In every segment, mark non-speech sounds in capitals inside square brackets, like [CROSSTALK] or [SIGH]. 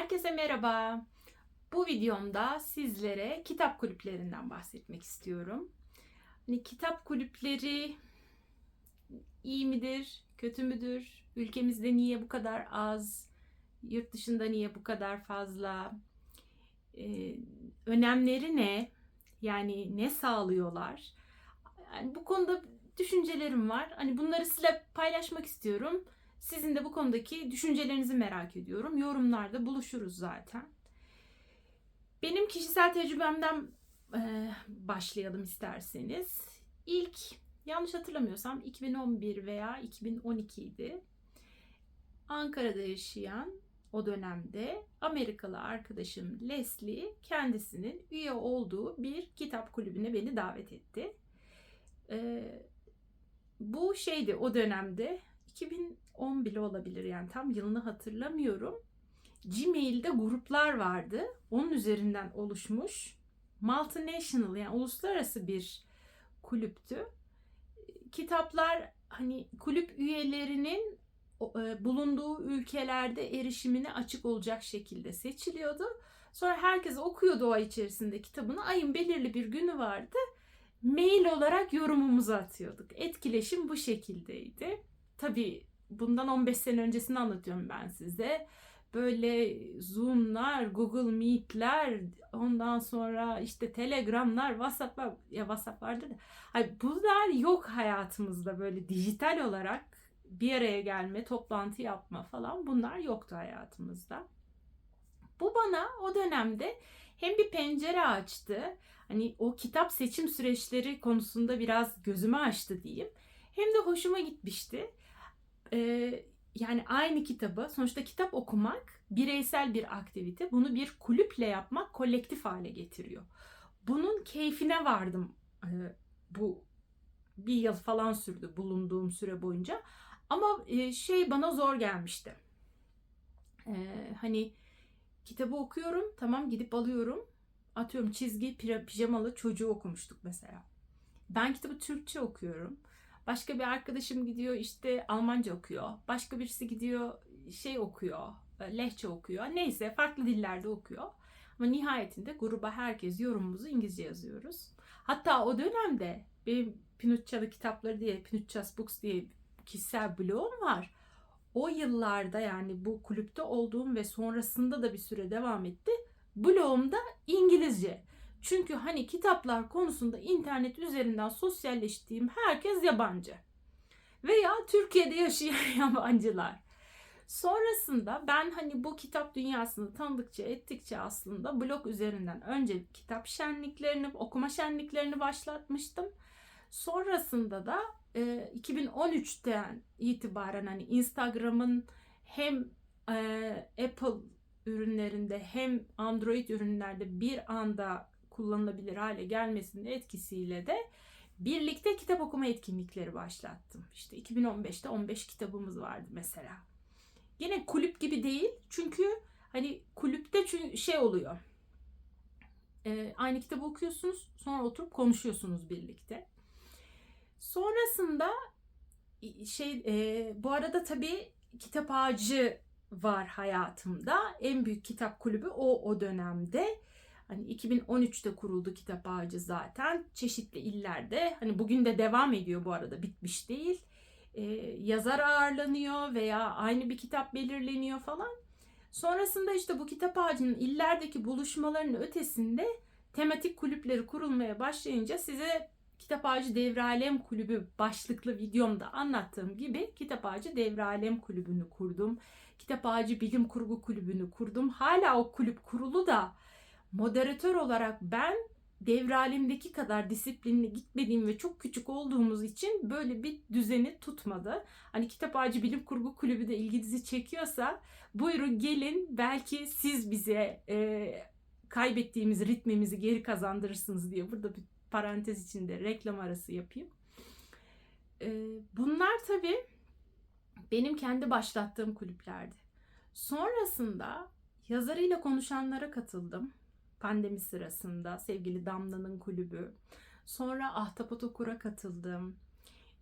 Herkese merhaba. Bu videomda sizlere kitap kulüplerinden bahsetmek istiyorum. Hani kitap kulüpleri iyi midir, kötü müdür? Ülkemizde niye bu kadar az? Yurt dışında niye bu kadar fazla? Ee, önemleri ne? Yani ne sağlıyorlar? Yani bu konuda düşüncelerim var. Hani bunları sizinle paylaşmak istiyorum. Sizin de bu konudaki düşüncelerinizi merak ediyorum. Yorumlarda buluşuruz zaten. Benim kişisel tecrübemden e, başlayalım isterseniz. İlk yanlış hatırlamıyorsam 2011 veya 2012 idi. Ankara'da yaşayan o dönemde Amerikalı arkadaşım Leslie kendisinin üye olduğu bir kitap kulübüne beni davet etti. Ee, bu şeydi o dönemde 2010 bile olabilir yani tam yılını hatırlamıyorum. Gmail'de gruplar vardı. Onun üzerinden oluşmuş multinational yani uluslararası bir kulüptü. Kitaplar hani kulüp üyelerinin e, bulunduğu ülkelerde erişimine açık olacak şekilde seçiliyordu. Sonra herkes okuyordu o ay içerisinde kitabını. Ayın belirli bir günü vardı. Mail olarak yorumumuzu atıyorduk. Etkileşim bu şekildeydi. Tabii bundan 15 sene öncesini anlatıyorum ben size. Böyle Zoom'lar, Google Meet'ler, ondan sonra işte Telegram'lar, WhatsApp'lar, ya WhatsApp vardır da. Hayır, bunlar yok hayatımızda böyle dijital olarak bir araya gelme, toplantı yapma falan bunlar yoktu hayatımızda. Bu bana o dönemde hem bir pencere açtı, hani o kitap seçim süreçleri konusunda biraz gözümü açtı diyeyim. Hem de hoşuma gitmişti e, yani aynı kitabı sonuçta kitap okumak bireysel bir aktivite. Bunu bir kulüple yapmak kolektif hale getiriyor. Bunun keyfine vardım e, bu bir yıl falan sürdü bulunduğum süre boyunca. Ama e, şey bana zor gelmişti. E, hani kitabı okuyorum tamam gidip alıyorum. Atıyorum çizgi pijamalı çocuğu okumuştuk mesela. Ben kitabı Türkçe okuyorum. Başka bir arkadaşım gidiyor işte Almanca okuyor. Başka birisi gidiyor şey okuyor, e, lehçe okuyor. Neyse farklı dillerde okuyor. Ama nihayetinde gruba herkes yorumumuzu İngilizce yazıyoruz. Hatta o dönemde benim Pinutçalı kitapları diye, Pinutças Books diye kişisel blogum var. O yıllarda yani bu kulüpte olduğum ve sonrasında da bir süre devam etti. Blogumda İngilizce. Çünkü hani kitaplar konusunda internet üzerinden sosyalleştiğim herkes yabancı. Veya Türkiye'de yaşayan [LAUGHS] yabancılar. Sonrasında ben hani bu kitap dünyasını tanıdıkça ettikçe aslında blog üzerinden önce kitap şenliklerini, okuma şenliklerini başlatmıştım. Sonrasında da e, 2013'ten itibaren hani Instagram'ın hem e, Apple ürünlerinde hem Android ürünlerde bir anda kullanılabilir hale gelmesinin etkisiyle de birlikte kitap okuma etkinlikleri başlattım. İşte 2015'te 15 kitabımız vardı mesela. Yine kulüp gibi değil çünkü hani kulüpte çünkü şey oluyor. E, aynı kitabı okuyorsunuz sonra oturup konuşuyorsunuz birlikte. Sonrasında şey e, bu arada tabii kitap ağacı var hayatımda. En büyük kitap kulübü o o dönemde. Hani 2013'te kuruldu kitap ağacı zaten. Çeşitli illerde. Hani bugün de devam ediyor bu arada bitmiş değil. Ee, yazar ağırlanıyor veya aynı bir kitap belirleniyor falan. Sonrasında işte bu kitap ağacının illerdeki buluşmalarının ötesinde tematik kulüpleri kurulmaya başlayınca size Kitap Ağacı Devre Alem Kulübü başlıklı videomda anlattığım gibi Kitap Ağacı Devre Alem Kulübü'nü kurdum. Kitap Ağacı Bilim Kurgu Kulübü'nü kurdum. Hala o kulüp kurulu da moderatör olarak ben devralimdeki kadar disiplinli gitmediğim ve çok küçük olduğumuz için böyle bir düzeni tutmadı. Hani Kitap Ağacı Bilim Kurgu Kulübü de ilginizi çekiyorsa buyurun gelin belki siz bize e, kaybettiğimiz ritmimizi geri kazandırırsınız diye burada bir parantez içinde reklam arası yapayım. E, bunlar tabii benim kendi başlattığım kulüplerdi. Sonrasında yazarıyla konuşanlara katıldım pandemi sırasında sevgili Damla'nın kulübü. Sonra Ahtapot Okur'a katıldım.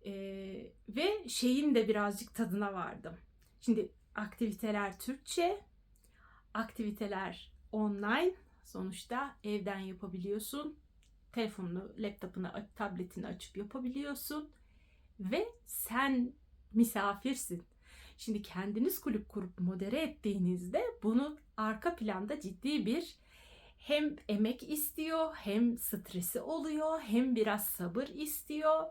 Ee, ve şeyin de birazcık tadına vardım. Şimdi aktiviteler Türkçe, aktiviteler online. Sonuçta evden yapabiliyorsun. Telefonunu, laptopunu, tabletini açıp yapabiliyorsun. Ve sen misafirsin. Şimdi kendiniz kulüp kurup modere ettiğinizde bunu arka planda ciddi bir hem emek istiyor, hem stresi oluyor, hem biraz sabır istiyor.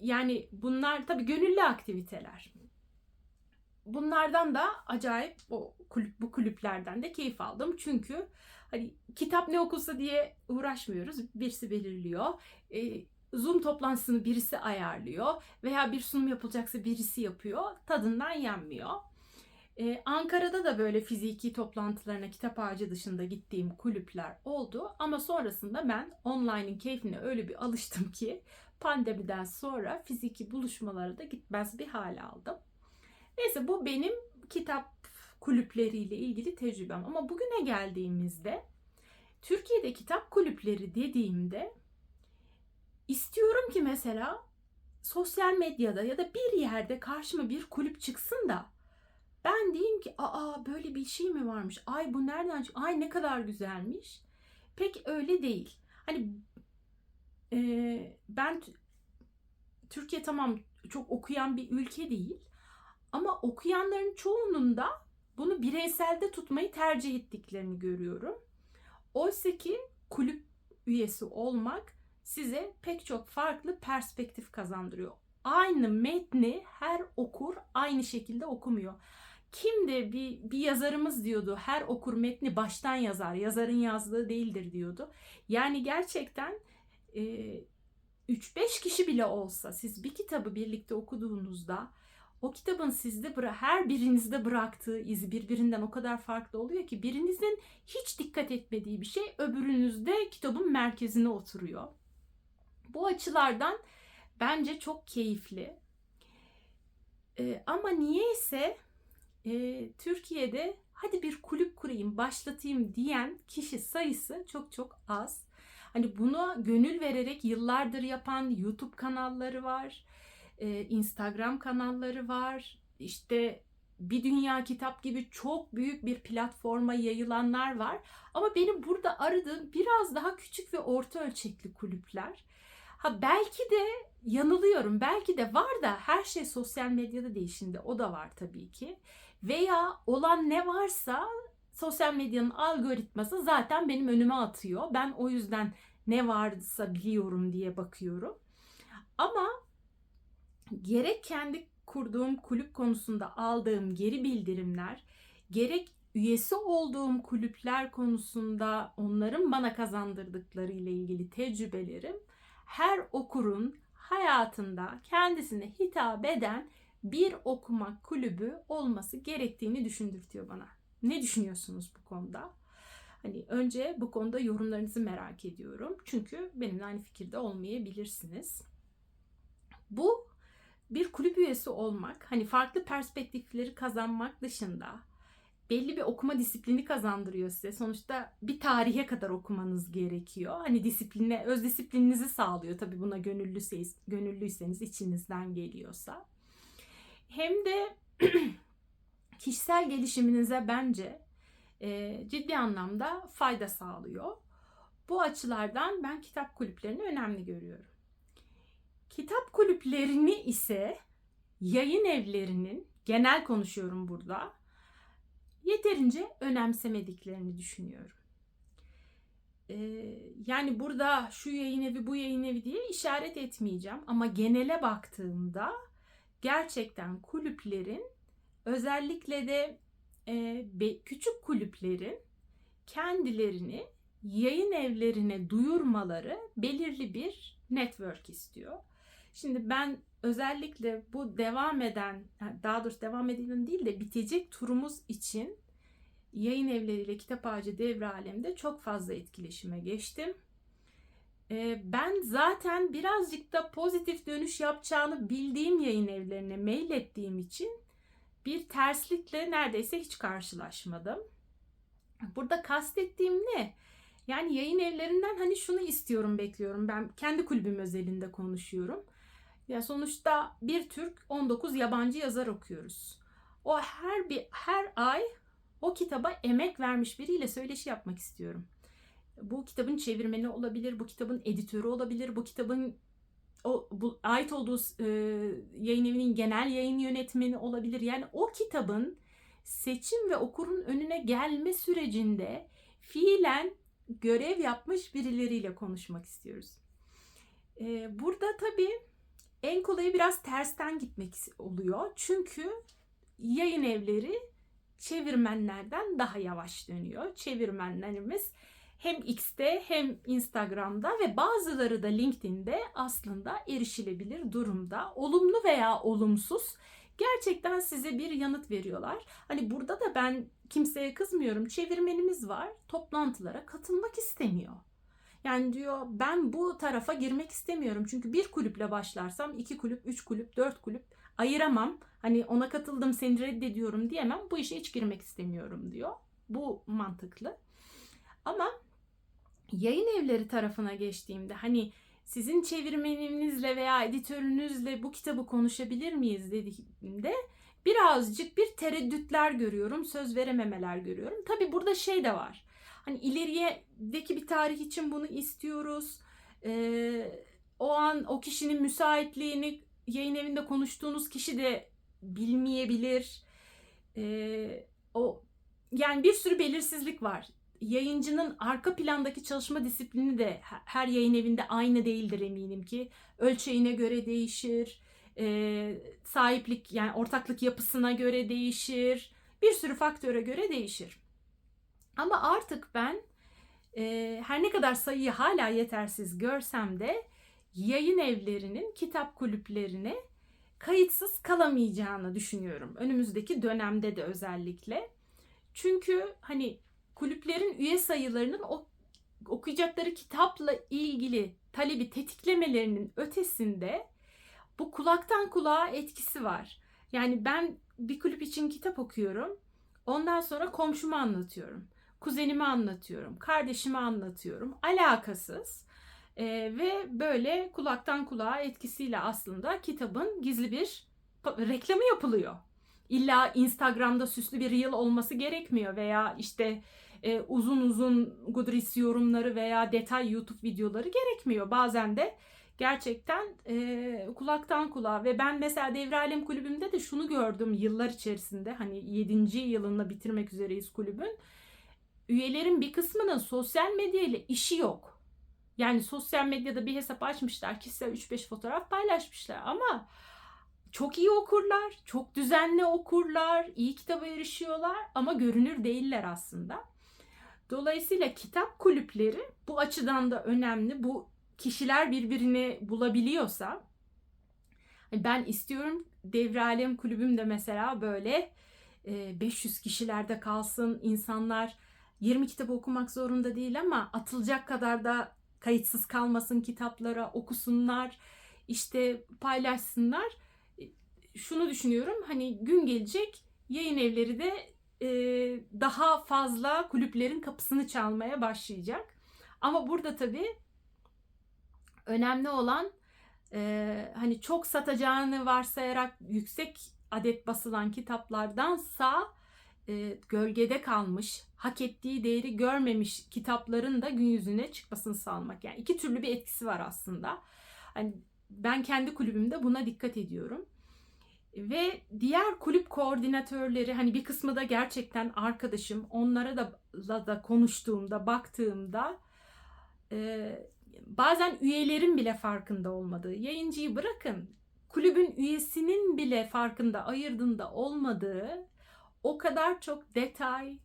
Yani bunlar tabii gönüllü aktiviteler. Bunlardan da acayip o kulüp bu kulüplerden de keyif aldım. Çünkü hani kitap ne okursa diye uğraşmıyoruz. Birisi belirliyor. Ee, Zoom toplantısını birisi ayarlıyor veya bir sunum yapılacaksa birisi yapıyor. Tadından yenmiyor. Ee, Ankara'da da böyle fiziki toplantılarına kitap ağacı dışında gittiğim kulüpler oldu. Ama sonrasında ben online'in keyfine öyle bir alıştım ki pandemiden sonra fiziki buluşmalara da gitmez bir hale aldım. Neyse bu benim kitap kulüpleriyle ilgili tecrübem. Ama bugüne geldiğimizde Türkiye'de kitap kulüpleri dediğimde istiyorum ki mesela sosyal medyada ya da bir yerde karşıma bir kulüp çıksın da ben diyeyim ki aa böyle bir şey mi varmış? Ay bu nereden çıktı? Ay ne kadar güzelmiş. Pek öyle değil. Hani e, ben Türkiye tamam çok okuyan bir ülke değil. Ama okuyanların çoğunun da bunu bireyselde tutmayı tercih ettiklerini görüyorum. Oysa ki kulüp üyesi olmak size pek çok farklı perspektif kazandırıyor. Aynı metni her okur aynı şekilde okumuyor. Kimdi bir, bir yazarımız diyordu her okur metni baştan yazar yazarın yazdığı değildir diyordu. Yani gerçekten e, 3-5 kişi bile olsa siz bir kitabı birlikte okuduğunuzda o kitabın sizde her birinizde bıraktığı iz birbirinden o kadar farklı oluyor ki birinizin hiç dikkat etmediği bir şey öbürünüzde kitabın merkezine oturuyor. Bu açılardan bence çok keyifli. Ee, ama niyeyse e, Türkiye'de hadi bir kulüp kurayım, başlatayım diyen kişi sayısı çok çok az. Hani buna gönül vererek yıllardır yapan YouTube kanalları var, e, Instagram kanalları var, işte bir dünya kitap gibi çok büyük bir platforma yayılanlar var. Ama benim burada aradığım biraz daha küçük ve orta ölçekli kulüpler. Ha belki de yanılıyorum. Belki de var da her şey sosyal medyada değil şimdi. O da var tabii ki. Veya olan ne varsa sosyal medyanın algoritması zaten benim önüme atıyor. Ben o yüzden ne varsa biliyorum diye bakıyorum. Ama gerek kendi kurduğum kulüp konusunda aldığım geri bildirimler, gerek üyesi olduğum kulüpler konusunda onların bana kazandırdıkları ile ilgili tecrübelerim her okurun hayatında kendisine hitap eden bir okuma kulübü olması gerektiğini düşündürtüyor bana. Ne düşünüyorsunuz bu konuda? Hani önce bu konuda yorumlarınızı merak ediyorum. Çünkü benimle aynı fikirde olmayabilirsiniz. Bu bir kulüp üyesi olmak, hani farklı perspektifleri kazanmak dışında belli bir okuma disiplini kazandırıyor size. Sonuçta bir tarihe kadar okumanız gerekiyor. Hani disipline, öz disiplininizi sağlıyor. Tabii buna gönüllüyseniz, gönüllüyseniz içinizden geliyorsa. Hem de [CLEARS THROAT] kişisel gelişiminize bence e, ciddi anlamda fayda sağlıyor. Bu açılardan ben kitap kulüplerini önemli görüyorum. Kitap kulüplerini ise yayın evlerinin genel konuşuyorum burada yeterince önemsemediklerini düşünüyorum. Ee, yani burada şu yayın evi bu yayın evi diye işaret etmeyeceğim ama genele baktığımda gerçekten kulüplerin özellikle de e, küçük kulüplerin kendilerini yayın evlerine duyurmaları belirli bir network istiyor. Şimdi ben özellikle bu devam eden, daha doğrusu devam eden değil de bitecek turumuz için yayın evleriyle kitap ağacı devre alemde çok fazla etkileşime geçtim. Ben zaten birazcık da pozitif dönüş yapacağını bildiğim yayın evlerine mail ettiğim için bir terslikle neredeyse hiç karşılaşmadım. Burada kastettiğim ne? Yani yayın evlerinden hani şunu istiyorum, bekliyorum. Ben kendi kulübüm özelinde konuşuyorum. Ya sonuçta bir Türk 19 yabancı yazar okuyoruz. O her bir her ay o kitaba emek vermiş biriyle söyleşi yapmak istiyorum. Bu kitabın çevirmeni olabilir, bu kitabın editörü olabilir, bu kitabın o bu, ait olduğu e, yayın evinin genel yayın yönetmeni olabilir. Yani o kitabın seçim ve okurun önüne gelme sürecinde fiilen görev yapmış birileriyle konuşmak istiyoruz. E, burada tabii en kolayı biraz tersten gitmek oluyor. Çünkü yayın evleri çevirmenlerden daha yavaş dönüyor. Çevirmenlerimiz hem X'te hem Instagram'da ve bazıları da LinkedIn'de aslında erişilebilir durumda. Olumlu veya olumsuz gerçekten size bir yanıt veriyorlar. Hani burada da ben kimseye kızmıyorum. Çevirmenimiz var. Toplantılara katılmak istemiyor. Yani diyor ben bu tarafa girmek istemiyorum. Çünkü bir kulüple başlarsam iki kulüp, üç kulüp, dört kulüp ayıramam. Hani ona katıldım seni reddediyorum diyemem. Bu işe hiç girmek istemiyorum diyor. Bu mantıklı. Ama yayın evleri tarafına geçtiğimde hani sizin çevirmeninizle veya editörünüzle bu kitabı konuşabilir miyiz dediğimde birazcık bir tereddütler görüyorum, söz verememeler görüyorum. Tabi burada şey de var. Hani ileriyedeki bir tarih için bunu istiyoruz. Ee, o an o kişinin müsaitliğini yayın evinde konuştuğunuz kişi de bilmeyebilir. Ee, o yani bir sürü belirsizlik var yayıncının arka plandaki çalışma disiplini de her yayın evinde aynı değildir eminim ki. Ölçeğine göre değişir, e, sahiplik yani ortaklık yapısına göre değişir, bir sürü faktöre göre değişir. Ama artık ben e, her ne kadar sayıyı hala yetersiz görsem de yayın evlerinin kitap kulüplerine kayıtsız kalamayacağını düşünüyorum. Önümüzdeki dönemde de özellikle. Çünkü hani kulüplerin üye sayılarının o okuyacakları kitapla ilgili talebi tetiklemelerinin ötesinde bu kulaktan kulağa etkisi var. Yani ben bir kulüp için kitap okuyorum. Ondan sonra komşuma anlatıyorum. Kuzenime anlatıyorum. Kardeşime anlatıyorum. Alakasız. Ee, ve böyle kulaktan kulağa etkisiyle aslında kitabın gizli bir reklamı yapılıyor. İlla Instagram'da süslü bir reel olması gerekmiyor veya işte e, uzun uzun Goodreads yorumları veya detay YouTube videoları gerekmiyor. Bazen de gerçekten e, kulaktan kulağa ve ben mesela Devre Alem Kulübümde de şunu gördüm yıllar içerisinde hani 7. yılını bitirmek üzereyiz kulübün. Üyelerin bir kısmının sosyal medya ile işi yok. Yani sosyal medyada bir hesap açmışlar, kişisel 3-5 fotoğraf paylaşmışlar ama çok iyi okurlar, çok düzenli okurlar, iyi kitaba erişiyorlar ama görünür değiller aslında. Dolayısıyla kitap kulüpleri bu açıdan da önemli. Bu kişiler birbirini bulabiliyorsa hani ben istiyorum Devre Alem kulübüm de mesela böyle 500 e, kişilerde kalsın. insanlar 20 kitap okumak zorunda değil ama atılacak kadar da kayıtsız kalmasın kitaplara okusunlar işte paylaşsınlar. Şunu düşünüyorum hani gün gelecek yayın evleri de e, daha fazla kulüplerin kapısını çalmaya başlayacak. Ama burada tabii önemli olan e, hani çok satacağını varsayarak yüksek adet basılan kitaplardansa e, gölgede kalmış, hak ettiği değeri görmemiş kitapların da gün yüzüne çıkmasını sağlamak. Yani iki türlü bir etkisi var aslında. Hani ben kendi kulübümde buna dikkat ediyorum. Ve diğer kulüp koordinatörleri hani bir kısmı da gerçekten arkadaşım. Onlara da, da konuştuğumda, baktığımda e, bazen üyelerin bile farkında olmadığı, yayıncıyı bırakın kulübün üyesinin bile farkında, ayırdığında olmadığı o kadar çok detay,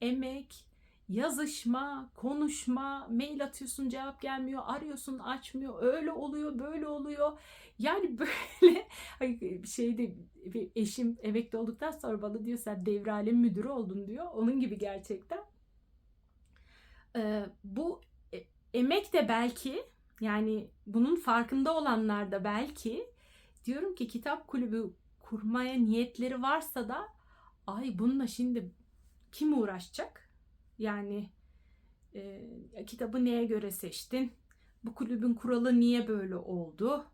emek, yazışma, konuşma, mail atıyorsun cevap gelmiyor, arıyorsun açmıyor, öyle oluyor, böyle oluyor. Yani [LAUGHS] böyle şeyde bir eşim emekli olduktan sonra bana diyor sen devralem müdürü oldun diyor. Onun gibi gerçekten. Ee, bu e, emek de belki yani bunun farkında olanlar da belki diyorum ki kitap kulübü kurmaya niyetleri varsa da ay bununla şimdi kim uğraşacak? Yani e, kitabı neye göre seçtin? Bu kulübün kuralı niye böyle oldu?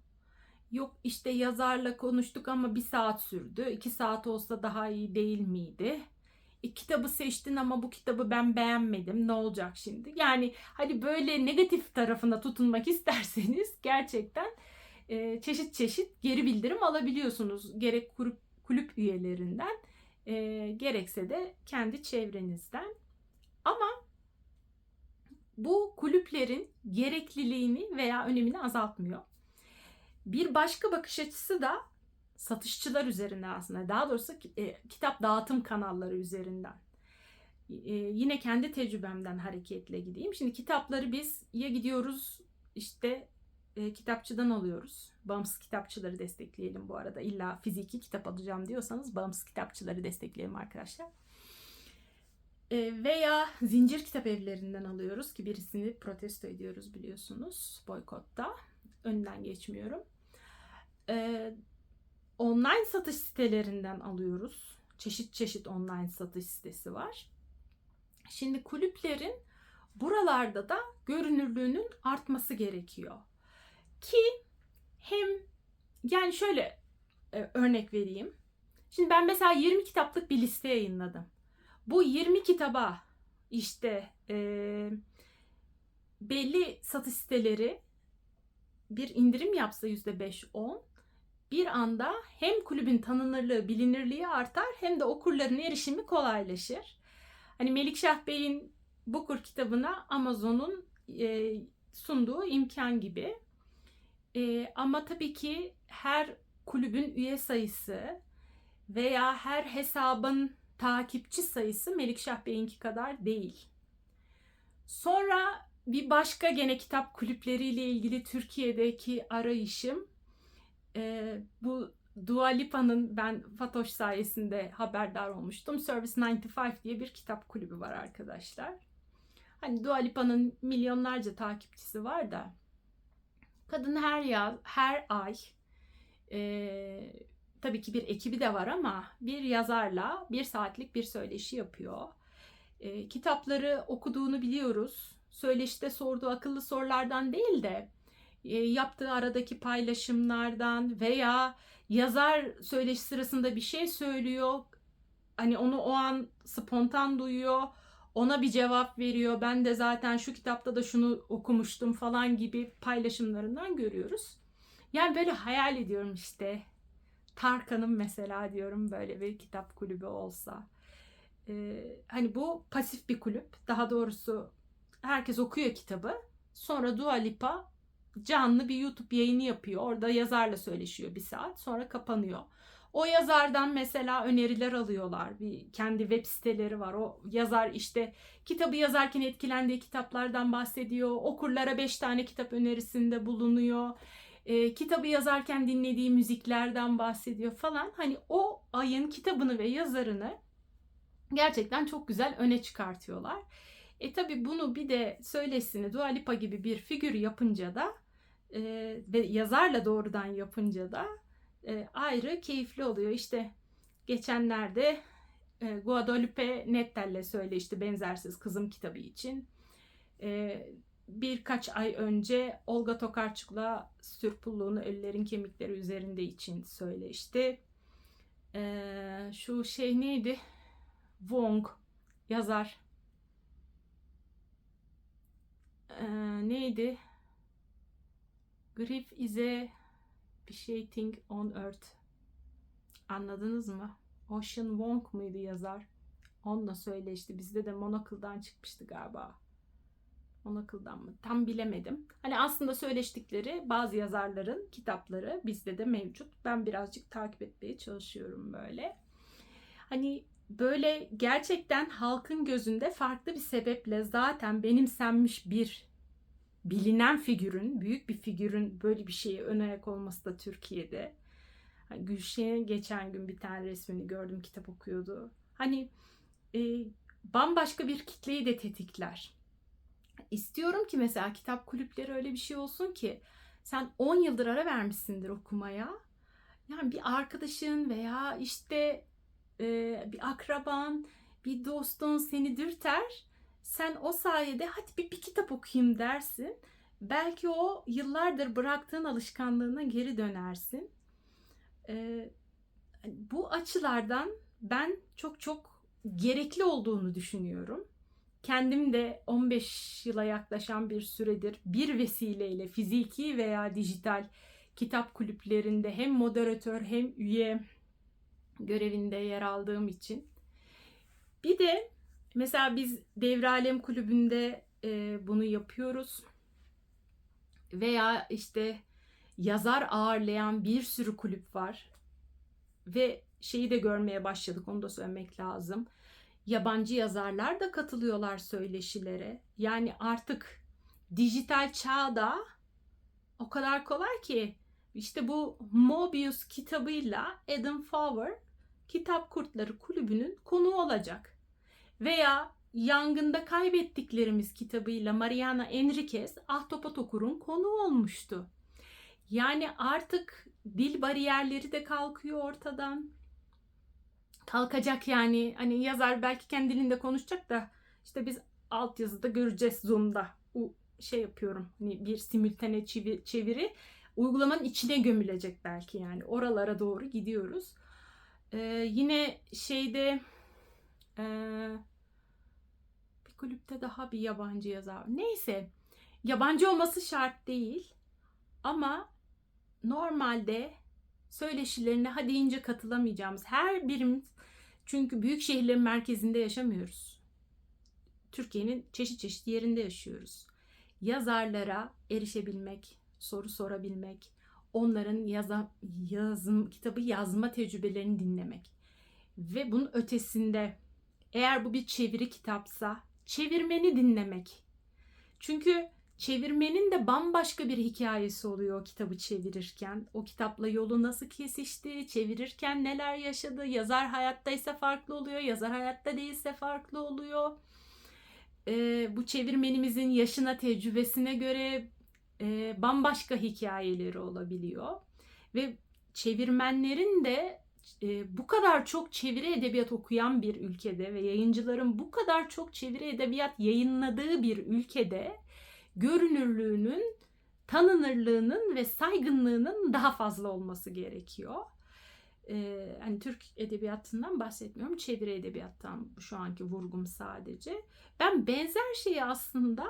Yok işte yazarla konuştuk ama bir saat sürdü. iki saat olsa daha iyi değil miydi? e, kitabı seçtin ama bu kitabı ben beğenmedim. Ne olacak şimdi? Yani hani böyle negatif tarafına tutunmak [LAUGHS] isterseniz gerçekten e, çeşit çeşit geri bildirim alabiliyorsunuz. Gerek kulüp, kulüp üyelerinden e, gerekse de kendi çevrenizden. Ama bu kulüplerin gerekliliğini veya önemini azaltmıyor. Bir başka bakış açısı da satışçılar üzerinden aslında. Daha doğrusu e, kitap dağıtım kanalları üzerinden. E, yine kendi tecrübemden hareketle gideyim. Şimdi kitapları biz ya gidiyoruz işte e, kitapçıdan alıyoruz. Bağımsız kitapçıları destekleyelim bu arada. İlla fiziki kitap alacağım diyorsanız bağımsız kitapçıları destekleyelim arkadaşlar. Veya zincir kitap evlerinden alıyoruz ki birisini protesto ediyoruz biliyorsunuz boykotta. Önünden geçmiyorum. E, online satış sitelerinden alıyoruz. Çeşit çeşit online satış sitesi var. Şimdi kulüplerin buralarda da görünürlüğünün artması gerekiyor. Ki hem yani şöyle e, örnek vereyim. Şimdi ben mesela 20 kitaplık bir liste yayınladım. Bu 20 kitaba işte e, belli satış siteleri bir indirim yapsa %5-10 bir anda hem kulübün tanınırlığı, bilinirliği artar hem de okurların erişimi kolaylaşır. Hani Melikşah Bey'in Booker kitabına Amazon'un e, sunduğu imkan gibi. E, ama tabii ki her kulübün üye sayısı veya her hesabın takipçi sayısı Melikşah Bey'inki kadar değil. Sonra bir başka gene kitap kulüpleriyle ilgili Türkiye'deki arayışım e, bu Dua Lipa'nın ben Fatoş sayesinde haberdar olmuştum. Service 95 diye bir kitap kulübü var arkadaşlar. Hani Dua Lipa'nın milyonlarca takipçisi var da kadın her yaz, her ay e, tabii ki bir ekibi de var ama bir yazarla bir saatlik bir söyleşi yapıyor. E, kitapları okuduğunu biliyoruz. Söyleşide sorduğu akıllı sorulardan değil de yaptığı aradaki paylaşımlardan veya yazar söyleşi sırasında bir şey söylüyor. Hani onu o an spontan duyuyor. Ona bir cevap veriyor. Ben de zaten şu kitapta da şunu okumuştum falan gibi paylaşımlarından görüyoruz. Yani böyle hayal ediyorum işte. Tarkan'ın mesela diyorum böyle bir kitap kulübü olsa. Ee, hani bu pasif bir kulüp. Daha doğrusu herkes okuyor kitabı. Sonra Dua Lipa canlı bir YouTube yayını yapıyor. Orada yazarla söyleşiyor bir saat. Sonra kapanıyor. O yazardan mesela öneriler alıyorlar. Bir kendi web siteleri var. O yazar işte kitabı yazarken etkilendiği kitaplardan bahsediyor. Okurlara 5 tane kitap önerisinde bulunuyor. E, kitabı yazarken dinlediği müziklerden bahsediyor falan. Hani o ayın kitabını ve yazarını gerçekten çok güzel öne çıkartıyorlar. E tabi bunu bir de söylesini Dua Lipa gibi bir figür yapınca da e, ve yazarla doğrudan yapınca da e, ayrı keyifli oluyor. İşte geçenlerde e, Guadalupe Nettel'le söyleşti Benzersiz Kızım kitabı için. E, birkaç ay önce Olga Tokarczuk'la Sürpulluğunu Ölülerin Kemikleri Üzerinde için söyleşti. E, şu şey neydi? Wong yazar. E, neydi? Grief is a bir şey thing on earth. Anladınız mı? Ocean Wong muydu yazar? Onunla söyleşti. Bizde de Monocle'dan çıkmıştı galiba. Monocle'dan mı? Tam bilemedim. Hani aslında söyleştikleri bazı yazarların kitapları bizde de mevcut. Ben birazcık takip etmeye çalışıyorum böyle. Hani böyle gerçekten halkın gözünde farklı bir sebeple zaten benimsenmiş bir bilinen figürün, büyük bir figürün böyle bir şeye ön ayak olması da Türkiye'de. Hani Gülşen'in geçen gün bir tane resmini gördüm, kitap okuyordu. Hani e, bambaşka bir kitleyi de tetikler. İstiyorum ki mesela kitap kulüpleri öyle bir şey olsun ki sen 10 yıldır ara vermişsindir okumaya. Yani bir arkadaşın veya işte e, bir akraban, bir dostun seni dürter sen o sayede hadi bir, bir kitap okuyayım dersin. Belki o yıllardır bıraktığın alışkanlığına geri dönersin. Ee, bu açılardan ben çok çok gerekli olduğunu düşünüyorum. Kendim de 15 yıla yaklaşan bir süredir bir vesileyle fiziki veya dijital kitap kulüplerinde hem moderatör hem üye görevinde yer aldığım için. Bir de mesela biz Devre Alem Kulübü'nde e, bunu yapıyoruz. Veya işte yazar ağırlayan bir sürü kulüp var. Ve şeyi de görmeye başladık onu da söylemek lazım. Yabancı yazarlar da katılıyorlar söyleşilere. Yani artık dijital çağda o kadar kolay ki işte bu Mobius kitabıyla Adam Fowler Kitap Kurtları Kulübü'nün konuğu olacak. Veya Yangında Kaybettiklerimiz kitabıyla Mariana Enriquez Ahtapot Okur'un konuğu olmuştu. Yani artık dil bariyerleri de kalkıyor ortadan. Kalkacak yani. Hani yazar belki kendi dilinde konuşacak da işte biz altyazıda göreceğiz Zoom'da. O şey yapıyorum. Hani bir simültane çeviri uygulamanın içine gömülecek belki yani. Oralara doğru gidiyoruz. Ee, yine şeyde e, bir kulüpte daha bir yabancı yazar. Neyse. Yabancı olması şart değil. Ama normalde söyleşilerine hadi ince katılamayacağımız her birimiz çünkü büyük şehirlerin merkezinde yaşamıyoruz. Türkiye'nin çeşit çeşit yerinde yaşıyoruz. Yazarlara erişebilmek, soru sorabilmek, onların yaza, yazım, kitabı yazma tecrübelerini dinlemek. Ve bunun ötesinde eğer bu bir çeviri kitapsa çevirmeni dinlemek. Çünkü çevirmenin de bambaşka bir hikayesi oluyor o kitabı çevirirken. O kitapla yolu nasıl kesişti, çevirirken neler yaşadı, yazar hayattaysa farklı oluyor, yazar hayatta değilse farklı oluyor. Ee, bu çevirmenimizin yaşına, tecrübesine göre e, bambaşka hikayeleri olabiliyor. Ve çevirmenlerin de e, bu kadar çok çeviri edebiyat okuyan bir ülkede ve yayıncıların bu kadar çok çeviri edebiyat yayınladığı bir ülkede görünürlüğünün, tanınırlığının ve saygınlığının daha fazla olması gerekiyor. Ee, hani Türk edebiyatından bahsetmiyorum. Çeviri edebiyattan şu anki vurgum sadece. Ben benzer şeyi aslında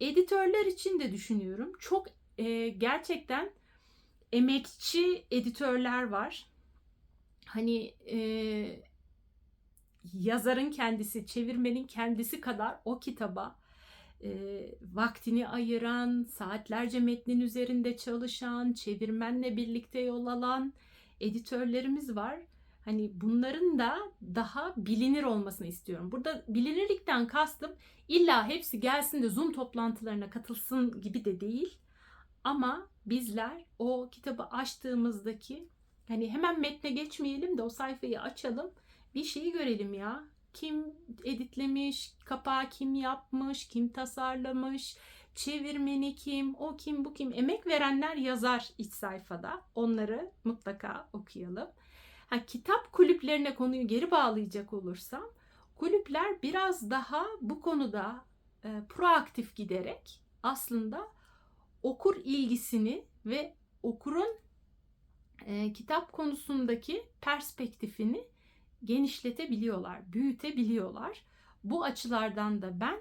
editörler için de düşünüyorum. Çok e, gerçekten emekçi editörler var. Hani e, yazarın kendisi, çevirmenin kendisi kadar o kitaba e, vaktini ayıran, saatlerce metnin üzerinde çalışan, çevirmenle birlikte yol alan editörlerimiz var. Hani bunların da daha bilinir olmasını istiyorum. Burada bilinirlikten kastım illa hepsi gelsin de Zoom toplantılarına katılsın gibi de değil. Ama bizler o kitabı açtığımızdaki hani hemen metne geçmeyelim de o sayfayı açalım. Bir şeyi görelim ya. Kim editlemiş, kapağı kim yapmış, kim tasarlamış, çevirmeni kim, o kim, bu kim. Emek verenler yazar iç sayfada. Onları mutlaka okuyalım. Ha, kitap kulüplerine konuyu geri bağlayacak olursam kulüpler biraz daha bu konuda e, proaktif giderek aslında okur ilgisini ve okurun e, kitap konusundaki perspektifini genişletebiliyorlar, büyütebiliyorlar. Bu açılardan da ben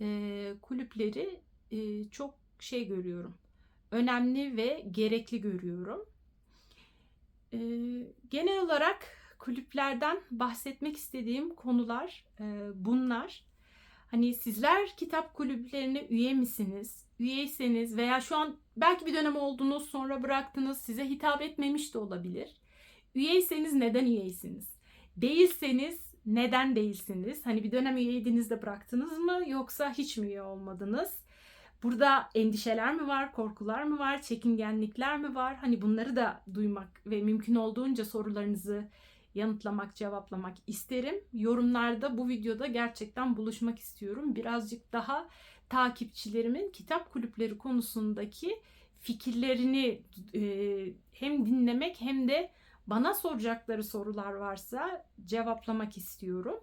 e, kulüpleri e, çok şey görüyorum. Önemli ve gerekli görüyorum. E, genel olarak kulüplerden bahsetmek istediğim konular e, bunlar. Hani sizler kitap kulüplerine üye misiniz? Üyeyseniz veya şu an belki bir dönem oldunuz sonra bıraktınız size hitap etmemiş de olabilir. Üyeyseniz neden üyeysiniz? Değilseniz neden değilsiniz? Hani bir dönem üyeydiniz de bıraktınız mı yoksa hiç mi üye olmadınız? Burada endişeler mi var, korkular mı var, çekingenlikler mi var? Hani bunları da duymak ve mümkün olduğunca sorularınızı yanıtlamak, cevaplamak isterim. Yorumlarda bu videoda gerçekten buluşmak istiyorum. Birazcık daha takipçilerimin kitap kulüpleri konusundaki fikirlerini e, hem dinlemek hem de bana soracakları sorular varsa cevaplamak istiyorum.